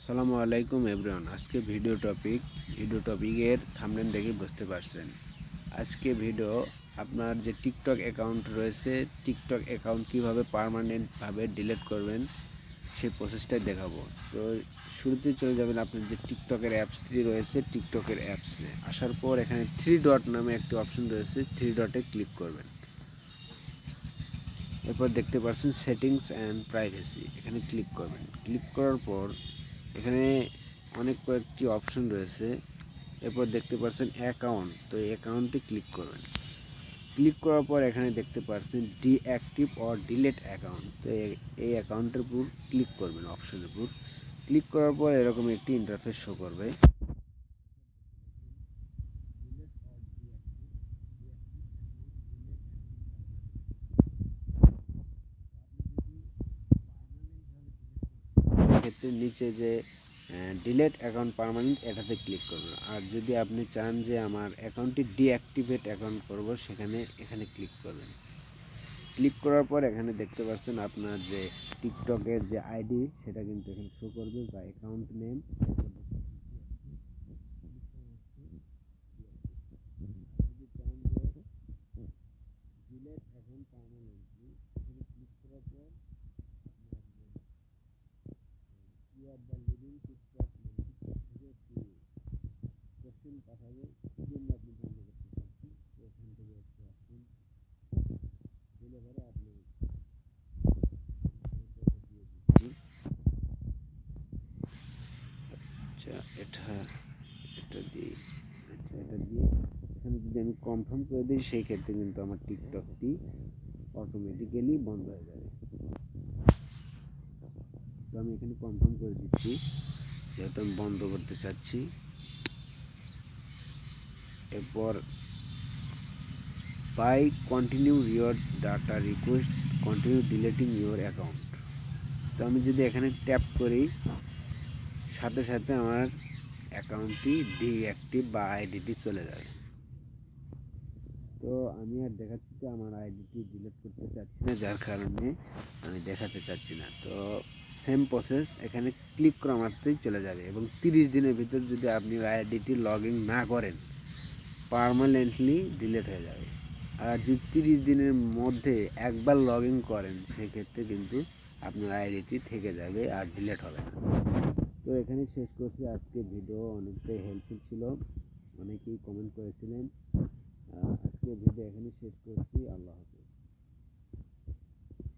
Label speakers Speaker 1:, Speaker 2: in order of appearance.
Speaker 1: আসসালামু আলাইকুম এভরিওয়ান। আজকে ভিডিও টপিক, ভিডিও টপিকের থামনেল দেখে বুঝতে পারছেন। আজকে ভিডিও আপনার যে টিকটক অ্যাকাউন্ট রয়েছে, টিকটক অ্যাকাউন্ট কীভাবে পারমানেন্টভাবে ডিলিট করবেন, সেই প্রসেসটাই দেখাবো। তো শুরুতে চলে যাবেন আপনার যে টিকটকের অ্যাপসটি রয়েছে, টিকটকের অ্যাপসে। আসার পর এখানে থ্রি ডট নামে একটি অপশন রয়েছে, থ্রি ডটে ক্লিক করবেন। এরপর দেখতে পাচ্ছেন সেটিংস অ্যান্ড প্রাইভেসি। এখানে ক্লিক করবেন। ক্লিক করার পর এখানে অনেক কয়েকটি অপশন রয়েছে। এরপর দেখতে পাচ্ছেন অ্যাকাউন্ট তো এই অ্যাকাউন্টে ক্লিক করবেন। ক্লিক করার পর এখানে দেখতে পাচ্ছেন ডিঅ্যাক্টিভ অর ডিলেট অ্যাকাউন্ট তো এই- অ্যাকাউন্টের উপর ক্লিক করবেন অপশনের উপর। ক্লিক করার পর এরকম একটি ইন্টারফেস শো করবে। ক্ষেত্রে নিচে যে ডিলেট অ্যাকাউন্ট পারমানেন্ট এটাতে ক্লিক করবেন। আর যদি আপনি চান যে আমার অ্যাকাউন্টটি ডিঅ্যাক্টিভেট অ্যাকাউন্ট করব, সেখানে, এখানে ক্লিক করবেন। ক্লিক করার পর এখানে দেখতে পাচ্ছেন আপনার যে টিকটকের যে আইডি সেটা কিন্তু এখানে শো করবে বা account name delete account permanently এখানে ক্লিক করার পর you are the living TikTok TikTok থেকে একটি আচ্ছা এটা এটা দিয়ে আচ্ছা এটা দিয়ে। এখানে যদি আমি কনফার্ম করে দিই, সেই ক্ষেত্রে কিন্তু আমার টিকটকটি অটোমেটিক্যালি বন্ধ হয়ে যাবে। তো আমি এখানে কনফার্ম করে দিচ্ছি, যেহেতু আমি বন্ধ করতে চাচ্ছি। এরপর by continue your data request continue deleting your account তো আমি যদি এখানে ট্যাপ করি, সাথে সাথে আমার অ্যাকাউন্টটি ডিঅ্যাক্টিভ বা আইডিটি চলে যাবে। তো আমি আর দেখাচ্ছি যে আমার আইডিটি ডিলিট করতে চাচ্ছি না, যার কারণে আমি দেখাতে চাচ্ছি না। তো সেম প্রসেস এখানে ক্লিক করা মাত্রই চলে যাবে এবং তিরিশ দিনের ভিতর যদি আপনি আইডিটি লগ ইন না করেন পারমানেন্টলি ডিলেট হয়ে যাবে। আর যদি তিরিশ দিনের মধ্যে একবার লগ ইন করেন, সেক্ষেত্রে কিন্তু আপনার আইডিটি থেকে যাবে আর ডিলেট হবে না। তো এখানে শেষ করছি আজকে ভিডিও অনেকটাই হেল্পফুল ছিল। অনেকেই কমেন্ট করেছিলেন। আজকে ভিডিও এখানে শেষ করছি। আল্লাহ হাফেজ।